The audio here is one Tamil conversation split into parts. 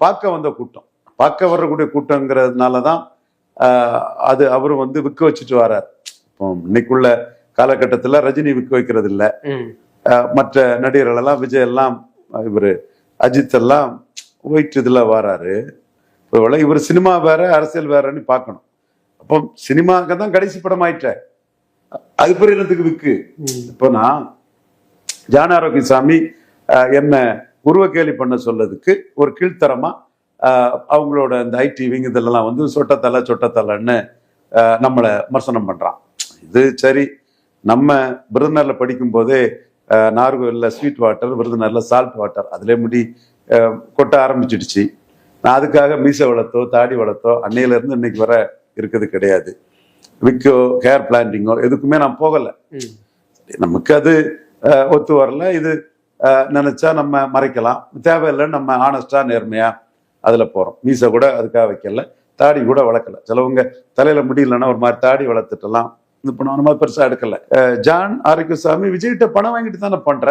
பார்க்க வந்த கூட்டம். பார்க்க வரக்கூடிய கூட்டங்கிறதுனால தான் அது அவரு வந்து விற்க வச்சுட்டு வரார். இப்போ இன்னைக்குள்ள காலகட்டத்தில் ரஜினி விற்க வைக்கிறது இல்ல மற்ற நடிகர்கள் எல்லாம் விஜய் எல்லாம் இவர் அஜித் எல்லாம் ஒயிட் இதுல வராரு. ஒருவேளை இவர் சினிமா வேற அரசியல் வேறன்னு பார்க்கணும். அப்போ சினிமாக்கு தான் கடைசி படம் ஆயிட்ட. அது புரியறதுக்கு விக்கு. இப்போ நான் ஜான ஆஹ், என்ன உருவ கேலி பண்ண சொல்லதுக்கு ஒரு கீழ்த்தரமா ஆஹ், அவங்களோட இந்த ஐடி விங் இதெல்லாம் வந்து சொட்டத்தலை சொட்டத்தலைன்னு நம்மளை விமர்சனம் பண்றான். இது சரி நம்ம விருதுநர்ல படிக்கும் போதே ஆஹ், நாகர்கோவில்ல ஸ்வீட் வாட்டர் விருதுநர்ல சால்ட் வாட்டர் அதிலே முடி கொட்ட ஆரம்பிச்சிடுச்சு. நான் அதுக்காக மீசை வளர்த்தோ தாடி வளர்த்தோ அன்னையில இருந்து இன்னைக்கு வர இருக்குது கிடையாது. விக்கோ ஹேர் பிளான்டிங்கோ எதுக்குமே நான் போகலை. நமக்கு அது ஒத்து வரல. இது நினைச்சா நம்ம மறைக்கலாம். தேவையில்லைன்னு நம்ம ஆனஸ்டா நேர்மையா அதுல போறோம். மீசை கூட அதுக்காக வைக்கல. தாடி கூட வளர்க்கல. சிலவங்க தலையில முடியலன்னா ஒரு மாதிரி தாடி வளர்த்துட்டலாம் இது பண்ணுவோம் அந்த மாதிரி பெருசா எடுக்கல. ஜான் ஆரோக்கியசாமி விஜய்கிட்ட பணம் வாங்கிட்டு தானே பண்ற?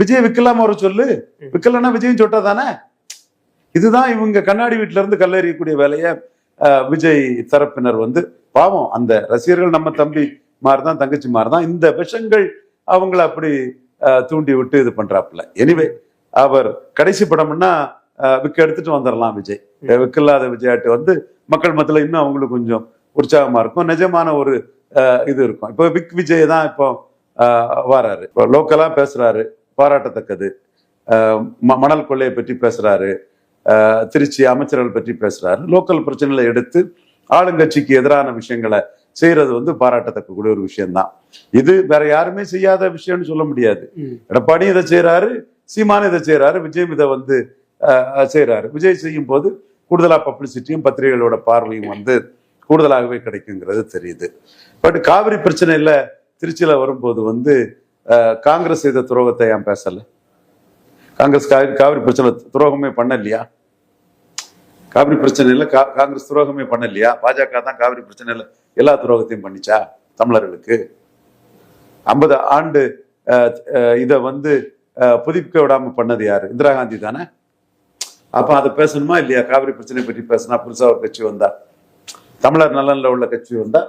விஜய் விற்கலாம வர சொல்லு? விற்கலன்னா விஜயும் சொட்டா தானே? இதுதான் இவங்க கண்ணாடி வீட்டுல இருந்து கல்லெறியக்கூடிய வேலையை விஜய் தரப்பினர் வந்து பாவம். அந்த ரசிகர்கள் நம்ம தம்பி மாதிரி தான் தங்கச்சி தான் இந்த விஷங்கள் அவங்கள அப்படி தூண்டி விட்டு இது பண்றாப்புல. எனிவே அவர் கடைசி படம்னா விக்க எடுத்துட்டு வந்துடலாம் விஜய். அஹ், விக்கில்லாத விஜயாட்டு வந்து மக்கள் மத்தியில இன்னும் அவங்களுக்கு கொஞ்சம் உற்சாகமா இருக்கும். நிஜமான ஒரு இது இருக்கும். இப்போ விக் விஜய் தான் இப்போ வாராரு. இப்போ லோக்கலா பேசுறாரு. பாராட்டத்தக்கது. மணல் கொள்ளையை பற்றி பேசுறாரு. திருச்சி அமைச்சர்கள் பற்றி பேசுறாரு. லோக்கல் பிரச்சனைகளை எடுத்து ஆளுங்கட்சிக்கு எதிரான விஷயங்களை செய்யறது வந்து பாராட்டத்தக்க கூடிய ஒரு விஷயம்தான். இது வேற யாருமே செய்யாத விஷயம்னு சொல்ல முடியாது. எடப்பாடியும் இதை செய்யறாரு சீமானும் இதை செய்யறாரு விஜயும் இதை வந்து செய்யறாரு விஜய் செய்யும் போது கூடுதலா பப்ளிசிட்டியும் பத்திரிகைகளோட பார்வையும் வந்து கூடுதலாகவே கிடைக்குங்கிறது தெரியுது. பட் காவிரி பிரச்சனையில திருச்சியில வரும்போது வந்து காங்கிரஸ் செய்த துரோகத்தை ஏன் பேசல? காங்கிரஸ் காவிரி காவிரி பிரச்சனை துரோகமே பண்ணலையா? காவிரி பிரச்சனையில கா- காங்கிரஸ் துரோகமே பண்ணலையா? பாஜக தான் காவிரி பிரச்சனையில எல்லா துரோகத்தையும் பண்ணிச்சா தமிழர்களுக்கு? ஐம்பது ஆண்டு அஹ், வந்து புதுப்பிக்க விடாம பண்ணது யாரு? இந்திரா காந்தி தானே? அப்போ அதை பேசணுமா இல்லையா? காவிரி பிரச்சனை பற்றி பேசினா புதுசாக ஒரு கட்சி வந்தா. தமிழர் நலனில் உள்ள கட்சி வந்தா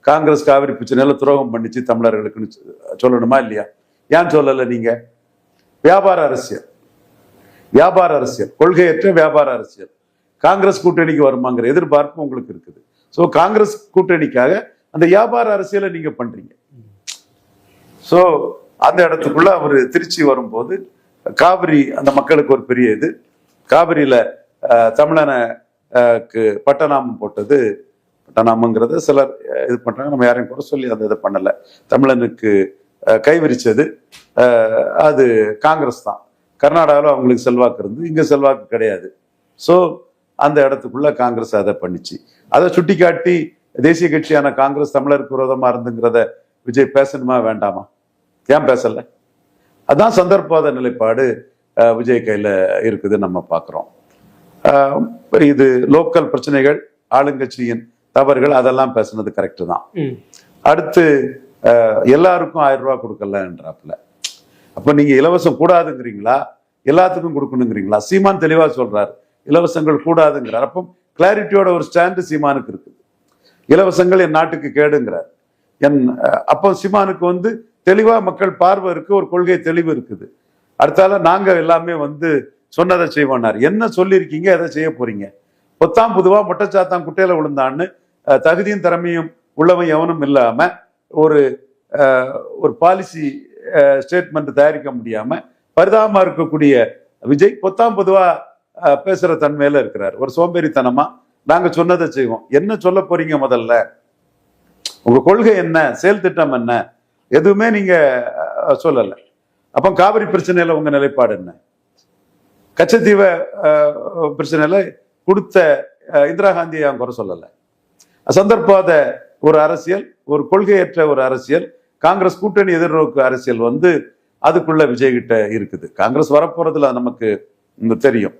காங்கிரஸ் காவிரி பிரச்சனையில் துரோகம் பண்ணிச்சு தமிழர்களுக்குன்னு சொ- சொல்லணுமா இல்லையா? ஏன் சொல்லலை நீங்க? வியாபார அரசியல். வியாபார அரசியல். கொள்கையற்ற வியாபார அரசியல். காங்கிரஸ் கூட்டணிக்கு வருமாங்கிற எதிர்பார்ப்பு உங்களுக்கு இருக்குது. ஸோ காங்கிரஸ் கூட்டணிக்காக அந்த வியாபார அரசியலை நீங்க பண்றீங்க. ஸோ அந்த இடத்துக்குள்ள அவர் திருச்சி வரும்போது காவிரி அந்த மக்களுக்கு ஒரு பெரிய இது. காவிரியில தமிழனை பட்டநாமம் போட்டது. பட்டநாமங்கிறத சிலர் இது பண்றாங்க. நம்ம யாரையும் கூட சொல்லி அந்த இதை பண்ணல. தமிழனுக்கு கைவிரிச்சது. அது காங்கிரஸ் தான். கர்நாடகாவில் அவங்களுக்கு செல்வாக்கு இருந்து இங்க செல்வாக்கு கிடையாது. ஸோ அந்த இடத்துக்குள்ள காங்கிரஸ் அதை பண்ணிச்சு. அதை சுட்டிக்காட்டி தேசிய கட்சியான காங்கிரஸ் தமிழருக்கு விரோதமா இருந்துங்கிறத விஜய் பேசணுமா வேண்டாமா? ஏன் பேசல? அதான் சந்தர்ப்பாத நிலைப்பாடு விஜய் கையில இருக்குது நம்ம பார்க்கிறோம் இது லோக்கல் பிரச்சனைகள் ஆளுங்கட்சியின் தவறுகள் அதெல்லாம் பேசுனது கரெக்ட் தான். அடுத்து எல்லாருக்கும் ஆயிரம் ரூபாய் கொடுக்கலன்றாப்புல. அப்ப நீங்க இலவசம் கூடாதுங்கிறீங்களா? எல்லாத்துக்கும் கொடுக்கணுங்கிறீங்களா? சீமான் தெளிவா சொல்றாரு. இலவசங்கள் கூடாதுங்கிறார். அப்போ கிளாரிட்டியோட ஒரு ஸ்டாண்டு சீமானுக்கு இருக்குது இலவசங்கள் என் நாட்டுக்கு கேடுங்கிறார். என் அப்போ சீமானுக்கு வந்து தெளிவா மக்கள் பார்வை இருக்கு ஒரு கொள்கை தெளிவு இருக்குது. அடுத்தால நாங்க எல்லாமே வந்து சொன்னதை செய்வோனார் என்ன சொல்லியிருக்கீங்க எதை செய்ய போறீங்க? பொத்தாம் புதுவா மொட்டைச்சாத்தான் குட்டையில விழுந்தான்னு தகுதியும் திறமையும் உள்ளவன் எவனும் இல்லாம ஒரு ஒரு பாலிசி ஸ்டேட்மெண்ட் தயாரிக்க முடியாம பரிதாபமா இருக்கக்கூடிய விஜய் பொத்தாம் பொதுவா பேசுகிற பேசுற தன்மையில இருக்கிறார். ஒரு சோம்பேறித்தனமா நாங்க சொன்னதை செய்வோம். என்ன சொல்ல போறீங்க முதல்ல? உங்கள் கொள்கை என்ன? செயல் திட்டம் என்ன? எதுவுமே நீங்க சொல்லலை. அப்போ காவிரி பிரச்சனையில உங்க நிலைப்பாடு என்ன? கச்சத்தீவை பிரச்சனையில் பிரச்சனையில கொடுத்த இந்திரா காந்தியை அவங்க குறை சொல்லலை. சந்தர்ப்பாத ஒரு அரசியல் ஒரு கொள்கையற்ற ஒரு அரசியல் காங்கிரஸ் கூட்டணி எதிர்நோக்கு அரசியல் வந்து அதுக்குள்ள விஜய் கிட்ட இருக்குது. காங்கிரஸ் வரப்போறதுல நமக்கு தெரியும்.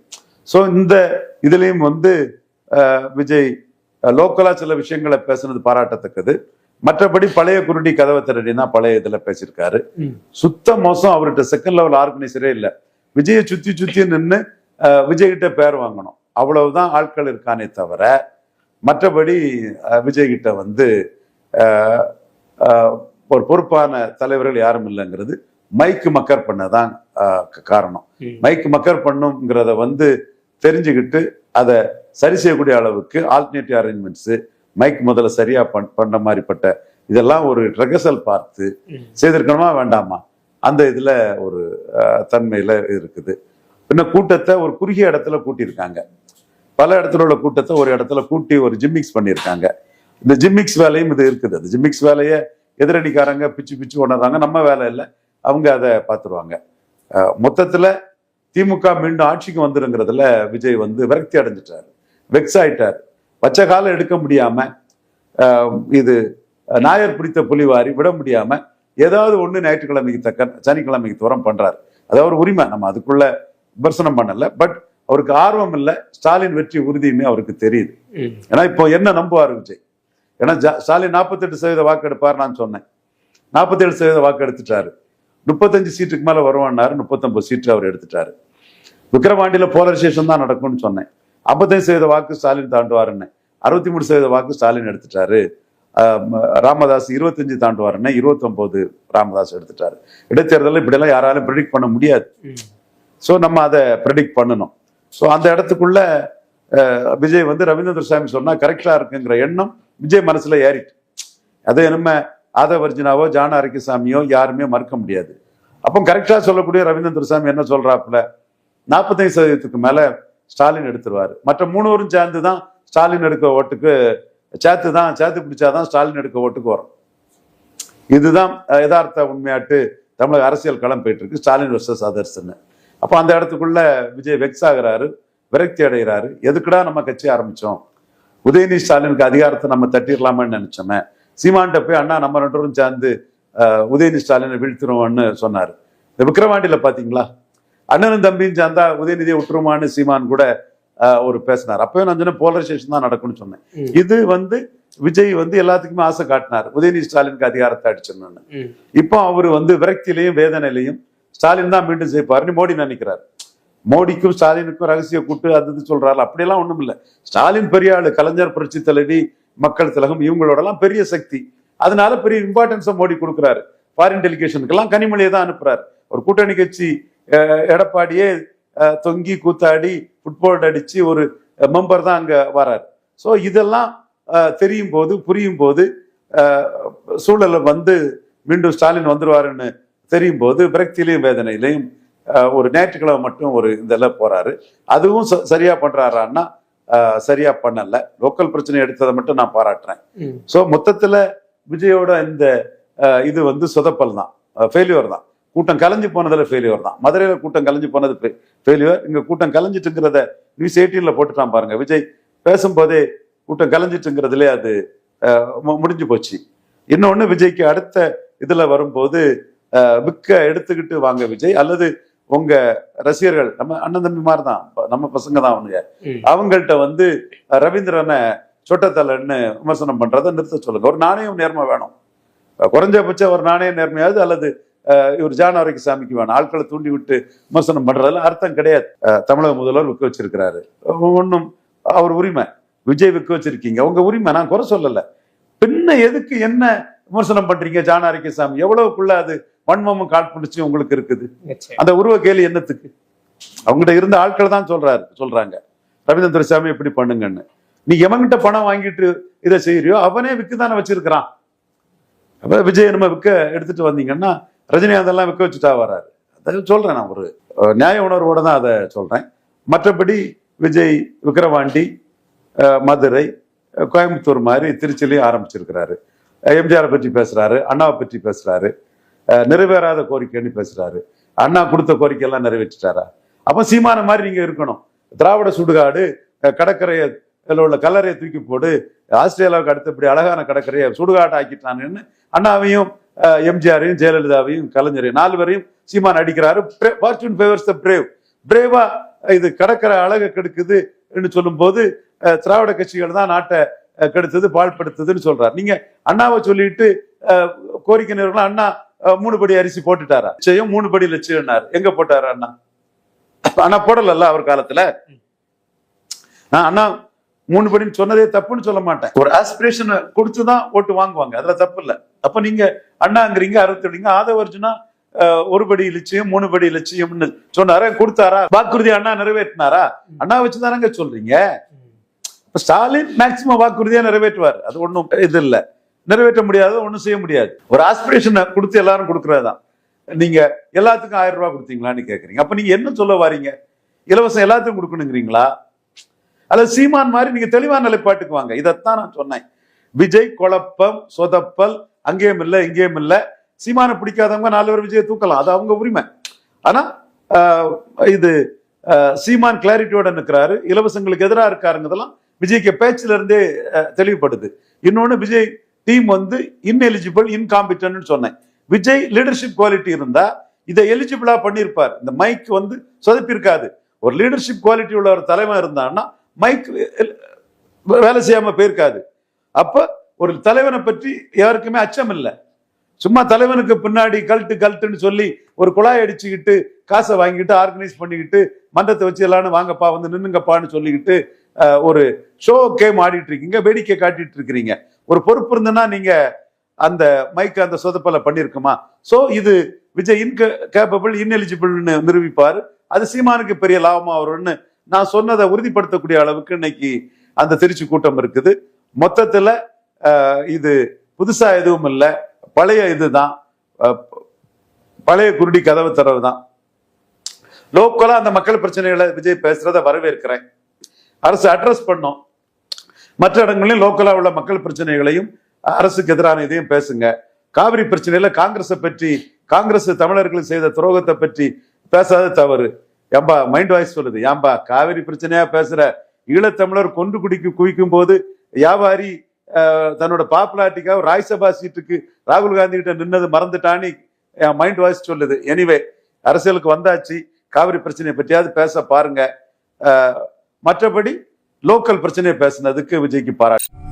சோ இந்த இதுலயும் வந்து விஜய் லோக்கலா சில விஷயங்களை பேசுனது பாராட்டத்தக்கது. மற்றபடி பழைய குருடி கதவை திரடினா பழைய இதுல பேசியிருக்காரு. சுத்த மோசம் அவர்கிட்ட செகண்ட் லெவல் ஆர்கனைசரே இல்ல. விஜயை சுத்தி சுத்தி நின்னு அஹ், விஜய்கிட்ட பேர் வாங்கணும். அவ்வளவுதான் ஆட்கள் இருக்கானே தவிர மற்றபடி விஜய்கிட்ட வந்து ஒரு பொறுப்பான தலைவர்கள் யாரும் இல்லைங்கிறது மைக்கு மக்கர் பண்ணதான் காரணம். மைக்கு மக்கர் பண்ணுங்கிறத வந்து தெரிஞ்சுக்கிட்டு அதை சரி செய்யக்கூடிய அளவுக்கு ஆல்டர்னேட்டிவ் அரேஞ்ச்மெண்ட்ஸ் மைக் முதல்ல சரியா பண் பண்ண மாதிரிப்பட்ட இதெல்லாம் ஒரு ட்ரெகசல் பார்த்து. செய்திருக்கணுமா வேண்டாமா? அந்த இதுல ஒரு தன்மையில இருக்குது. பின்ன கூட்டத்தை ஒரு குறுகிய இடத்துல கூட்டியிருக்காங்க. பல இடத்துல உள்ள கூட்டத்தை ஒரு இடத்துல கூட்டி ஒரு ஜிம்மிக்ஸ் பண்ணியிருக்காங்க. இந்த ஜிம்மிக்ஸ் வேலையும் இது இருக்குது. அந்த ஜிம்மிக்ஸ் வேலையை எதிரடிக்காரங்க பிச்சு பிச்சு உணர்றாங்க நம்ம வேலை இல்லை. அவங்க அதை பார்த்துருவாங்க. மொத்தத்துல திமுக மீண்டும் ஆட்சிக்கு வந்துருங்கிறதுல விஜய் வந்து விரக்தி அடைஞ்சிட்டாரு. வெக்ஸ் ஆயிட்டார். பச்சை காலம் எடுக்க முடியாம இது நாயர் பிடித்த புலிவாரி விட முடியாம ஏதாவது ஒண்ணு ஞாயிற்றுக்கிழமைக்கு தக்க சனிக்கிழமைக்கு தூரம் பண்றாரு. அது அவர் உரிமை. நம்ம அதுக்குள்ள விமர்சனம் பண்ணல. பட் அவருக்கு ஆர்வம் இல்லை. ஸ்டாலின் வெற்றி உறுதின்னு அவருக்கு தெரியுது. ஏன்னா இப்போ என்ன நம்புவார் விஜய்? ஏன்னா ஜா- ஸ்டாலின் நாற்பத்தெட்டு சதவீத வாக்கு எடுப்பார் நான் சொன்னேன். நாற்பத்தேழு சதவீத வாக்கு எடுத்துட்டாரு முப்பத்தஞ்சு சீட்டுக்கு மேல வருவான்னாரு. முப்பத்தொன்பது சீட்டு அவர் எடுத்துட்டாரு. விக்கிரவாண்டியில் போலரைசேஷன் தான் நடக்கும்னு சொன்னேன். ஐம்பத்தஞ்சு சதவீத வாக்கு ஸ்டாலின் தாண்டுவாருன்னு. அறுபத்தி மூணு சதவீத வாக்கு ஸ்டாலின் எடுத்துட்டாரு. ஆஹ் ராமதாஸ் இருபத்தஞ்சு தாண்டுவாருன்னு இருபத்தொம்போது ராமதாஸ் எடுத்துட்டாரு. இடைத்தேர்தலில் இப்படியெல்லாம் யாராலும் ப்ரெடிக்ட் பண்ண முடியாது. ஸோ நம்ம அதை ப்ரெடிக்ட் பண்ணணும். ஸோ அந்த இடத்துக்குள்ள விஜய் வந்து ரவீந்திர சாமி சொன்னா கரெக்டா இருக்குங்கிற எண்ணம் விஜய் மனசுல ஏறிட்டு. அதை நம்ம ஆதவர்ஜினாவோ ஜான அரக்கிசாமியோ யாருமே மறுக்க முடியாது. அப்போ கரெக்டா சொல்லக்கூடிய ரவீந்திர சாமி என்ன சொல்றாப்புல? நாற்பத்தஞ்சு சதவீதத்துக்கு மேலே ஸ்டாலின் எடுத்துருவார். மற்ற மூணுவரும் சேர்ந்து தான் ஸ்டாலின் எடுக்க ஓட்டுக்கு சேர்த்து தான் சேர்த்து பிடிச்சாதான் ஸ்டாலின் எடுக்க ஓட்டுக்கு வரும். இதுதான் யதார்த்த உண்மையாட்டு தமிழக அரசியல் களம் போயிட்டு இருக்கு ஸ்டாலின் வர்சஸ் அதர்ஸ்ன்னு அப்போ அந்த இடத்துக்குள்ள விஜய் வெக்ஸ் ஆகுறாரு விரக்தி அடைகிறாரு. எதுக்குடா நம்ம கட்சி ஆரம்பிச்சோம்? உதயநிதி ஸ்டாலினுக்கு அதிகாரத்தை நம்ம தட்டிடலாமான்னு நினைச்சோமே. சீமான்ட்ட போய் அண்ணா நம்ம ரெண்டு பேரும் சேர்ந்து அஹ், உதயநிதி ஸ்டாலினை வீழ்த்திருவோம்னு சொன்னார். இந்த விக்ரவாண்டியில் பார்த்தீங்களா அண்ணனும் தம்பியும் சேர்ந்தா உதயநிதியை விட்டுருமான்னு சீமான் கூட ஒரு பேசினார். அப்பவே நான் சொன்னேன் போலரைசேஷன் தான் நடக்கும்னு சொன்னேன். இது வந்து விஜய் வந்து எல்லாத்துக்குமே ஆசை காட்டினார். உதயநிதி ஸ்டாலினுக்கு அதிகாரத்தை அடிச்சிடணும்னு. இப்போ அவர் வந்து விரக்தியிலையும் வேதனையிலையும் ஸ்டாலின் தான் மீண்டும் ஜெயிப்பாருன்னு மோடி நினைக்கிறார். மோடிக்கும் ஸ்டாலினுக்கும் ரகசிய கூட்டு அது இது சொல்றாரு. அப்படியெல்லாம் ஒண்ணும் இல்ல. ஸ்டாலின் பெரிய ஆளு கலைஞர் புரட்சி தலைவி மக்கள் திலகம் இவங்களோடலாம் பெரிய சக்தி. அதனால பெரிய இம்பார்ட்டன்ஸை மோடி கொடுக்குறாரு. ஃபாரின் டெலிகேஷனுக்கெல்லாம் கனிமொழியை தான் அனுப்புறாரு. ஒரு கூட்டணி கட்சி எடப்பாடியே தொங்கி கூத்தாடி ஃபுட்பால் அடிச்சு ஒரு மெம்பர் தான் அங்க வராரு. ஸோ இதெல்லாம் தெரியும் போது புரியும் போது சூழலை வந்து மீண்டும் ஸ்டாலின் வந்துருவாருன்னு தெரியும் போது விரக்தியிலையும் வேதனையிலையும் ஒரு ஞாயிற்றுக்கிழமை மட்டும் ஒரு இதெல்லாம் போறாரு. அதுவும் ச- சரியா பண்றாரான்னா சரியா பண்ணல. லோக்கல் பிரச்சனை எடுத்ததை மட்டும் நான் பாராட்டுறேன். ஸோ மொத்தத்துல விஜயோட இந்த இது வந்து சொதப்பல் தான். ஃபெயிலியர் தான். கூட்டம் கலைஞ்சு போனதுல ஃபெயிலியர் தான். மதுரையில கூட்டம் கலைஞ்சு போனது ஃபெயிலியர் இங்க கூட்டம் கலைஞ்சிட்டுங்கிறத நியூஸ் எயிட்டீன்ல போட்டுட்டான் பாருங்க. விஜய் பேசும்போதே கூட்டம் கலைஞ்சிட்டுங்கிறதுலே அது முடிஞ்சு போச்சு. இன்னொன்னு விஜய்க்கு அடுத்த இதுல வரும்போது விக்க எடுத்துக்கிட்டு வாங்க விஜய். அல்லது உங்க ரசிகர்கள் நம்ம அண்ணன் தம்பி மாதிரி தான் நம்ம பசங்க தான் அவனுங்க. அவங்கள்ட்ட வந்து ரவீந்திரனை சொட்டத்தலன்னு விமர்சனம் பண்றதை நிறுத்த சொல்லுங்க. ஒரு நாணயம் நேர்மை வேணும். குறைஞ்சபட்சம் ஒரு நாணயம் நேர்மையாவது அல்லது இவர் ஜான சாமிக்கு வேணும் ஆட்களை தூண்டி விட்டு விமர்சனம் பண்றதுல அர்த்தம் கிடையாது. தமிழக முதல்வர் விற்க வச்சிருக்கிறாரு. ஒன்றும் அவர் உரிமை. விஜய் விற்க வச்சிருக்கீங்க. உங்க உரிமை நான் குறை சொல்லல. பின்ன எதுக்கு என்ன விமர்சனம் பண்றீங்க ஜான சாமி? எவ்வளவுக்குள்ள அது வன்மமும் காழ்ப்புணர்ச்சி உங்களுக்கு இருக்குது. அந்த உருவ கேலி என்னத்துக்கு? அவங்ககிட்ட இருந்த ஆட்கள் தான் சொல்றாரு சொல்றாங்க. ரவீந்திர சாமி இப்படி பண்ணுங்கன்னு. நீ எவன்கிட்ட பணம் வாங்கிட்டு இதை செய்யறியோ? அவனே விக்கு தானே வச்சிருக்கிறான். அப்ப விஜய் நம்ம விற்க எடுத்துட்டு வந்தீங்கன்னா ரஜினிகாந்த் எல்லாம் விற்க வச்சுட்டா வராரு அதை சொல்கிறேன் நான் ஒரு நியாய உணர்வோடு தான் அதை சொல்கிறேன் மற்றபடி விஜய் விக்கிரவாண்டி மதுரை கோயம்புத்தூர் மாதிரி திருச்சிலையும் ஆரம்பிச்சிருக்கிறாரு. எம்ஜிஆரை பற்றி பேசுகிறாரு அண்ணாவை பற்றி பேசுகிறாரு நிறைவேறாத கோரிக்கைன்னு பேசுகிறாரு அண்ணா கொடுத்த கோரிக்கையெல்லாம் நிறைவேற்றிட்டாரா? அப்போ சீமான மாதிரி நீங்கள் இருக்கணும். திராவிட சுடுகாடு அஹ், கடற்கரையை உள்ள கல்லறையை தூக்கி போடு ஆஸ்திரேலியாவுக்கு அடுத்தபடி அழகான கடற்கரையை சுடுகாடு ஆக்கிட்டான்னு அண்ணாவையும் எம்ஜிஆரையும் ஜெயலலிதாவையும் கலைஞரையும் நாலு பேரையும் சீமான் அடிக்கிறாரு. ஃபார்ச்சூன் ஃபேவர்ஸ் த பிரேவ் பிரேவா இது கடற்கரை அழகை கெடுக்குது சொல்லும் போது திராவிட கட்சிகள் தான் நாட்டை கெடுத்தது பாழ்படுத்துதுன்னு சொல்றாரு. நீங்க அண்ணாவை சொல்லிட்டு அஹ், கோரிக்கை நிறுவனம் அண்ணா மூணு படி அரிசி போட்டுட்டாரா? செய்யும் மூணு படி லட்சியம்னாரு எங்க போட்டாரு அண்ணா? ஆனா போடலல்ல அவர் காலத்துல. நான் அண்ணா மூணு படின்னு சொன்னதே தப்புன்னு சொல்ல மாட்டேன். ஒரு ஆஸ்பிரேஷன் கொடுத்துதான் ஓட்டு வாங்குவாங்க. அதுல தப்பு இல்ல. அப்ப நீங்க அண்ணாங்கிறீங்க அறுத்துடுங்க ஆதவ அர்ஜுனா ஒரு படி லட்சியம் மூணு படி லட்சியம்னு சொன்னாரா கொடுத்தாரா வாக்குறுதி அண்ணா நிறைவேற்றினாரா? அண்ணா வச்சுதானங்க சொல்றீங்க. ஸ்டாலின் மேக்சிமம் வாக்குறுதியா நிறைவேற்றுவார். அது ஒண்ணும் இது இல்ல. நிறைவேற்ற முடியாது ஒண்ணும் செய்ய முடியாது. ஒரு ஆஸ்பிரேஷனை கொடுத்து எல்லாரும் கொடுக்கறதுதான். நீங்க எல்லாத்துக்கும் ஆயிரம் ரூபாய் கொடுத்தீங்களான்னு கேக்குறீங்க. அப்ப நீங்க என்ன சொல்ல வாரீங்க? இலவசம் எல்லாத்துக்கும் கொடுக்கணுங்கிறீங்களா? அல்லது சீமான் மாதிரி நீங்க தெளிவான நிலைப்பாட்டுக்கு வாங்க. இதைத்தான் நான் சொன்னேன். விஜய் குழப்பம் சொதப்பல் அங்கேயும் இல்லை இங்கேயும் இல்லை. சீமானை பிடிக்காதவங்க நாலு பேர் விஜயை தூக்கலாம். அது அவங்க உரிமை. ஆனா இது சீமான் கிளாரிட்டியோட நிற்கிறாரு இலவசங்களுக்கு எதிராக இருக்காருங்கிறதெல்லாம் விஜய்க்கு பேச்சுல இருந்தே தெளிவுபடுது. இன்னொன்னு விஜய் டீம் வந்து இன்எலிஜிபிள் இன்காம்பிட்டன்ட் சொன்னேன். விஜய் லீடர்ஷிப் குவாலிட்டி இருந்தா இதை எலிஜிபிளா பண்ணியிருப்பார். இந்த மைக் வந்து சொதப்பிருக்காது ஒரு லீடர்ஷிப் குவாலிட்டி உள்ள ஒரு தலைவன் இருந்தான்னா மைக் வேலை செய்யாம போயிருக்காது. அப்போ ஒரு தலைவனை பற்றி யாருக்குமே அச்சம் இல்லை. சும்மா தலைவனுக்கு பின்னாடி கல்ட்டு கல்ட்டுன்னு சொல்லி ஒரு குழாய் அடிச்சுக்கிட்டு காசை வாங்கிட்டு ஆர்கனைஸ் பண்ணிக்கிட்டு மன்றத்தை வச்சு எல்லாரும் வாங்கப்பா வந்து நின்னுங்கப்பான்னு சொல்லிக்கிட்டு ஒரு ஷோ கேம் ஆடிட்டு இருக்கீங்க. வேடிக்கை காட்டிட்டு இருக்கிறீங்க. ஒரு பொறுப்பு இருந்ததுன்னா நீங்க அந்த மைக்கு அந்த சொதப்பலை பண்ணியிருக்குமா? ஸோ இது விஜய் இன்க கேப்பபிள் இன்எலிஜிபிள்னு நிரூபிப்பார். அது சீமானுக்கு பெரிய லாபமாக வரும்னு நான் சொன்னதை உறுதிப்படுத்தக்கூடிய அளவுக்கு இன்னைக்கு அந்த திருச்சி கூட்டம் இருக்குது. மொத்தத்தில் இது புதுசா எதுவும் இல்லை. பழைய இதுதான். பழைய குருடி கதவு தரவு தான். லோக்கலா அந்த மக்கள் பிரச்சனைகளை விஜய் பேசுறத வரவேற்கிறேன். அரசு அட்ரஸ் பண்ணும். மற்ற இடங்களிலும் லோக்கலா உள்ள மக்கள் பிரச்சனைகளையும் அரசுக்கு எதிரான இதையும் பேசுங்க. காவிரி பிரச்சனையில காங்கிரஸை பற்றி காங்கிரஸ் தமிழர்கள் செய்த துரோகத்தை பற்றி பேசாத தவறு. ஏம்பா மைண்ட் வாய்ஸ் சொல்லுது. ஏம்பா காவிரி பிரச்சனையா பேசுற ஈழத்தமிழர் கொண்டு குடிக்கு குவிக்கும் போது வியாபாரி தன்னோட பாப்புலாரிட்டிக்காக ராஜ்சபா சீட்டுக்கு ராகுல் காந்தி கிட்ட நின்னது மறந்துட்டான்னு என் மைண்ட் வாய்ஸ் சொல்லுது. எனிவே அரசியலுக்கு வந்தாச்சு. காவிரி பிரச்சனையை பற்றியாவது பேச பாருங்க. மற்றபடி லோக்கல் பிரச்சனையை பேசுனதுக்கு விஜய்க்கு பாராட்டு.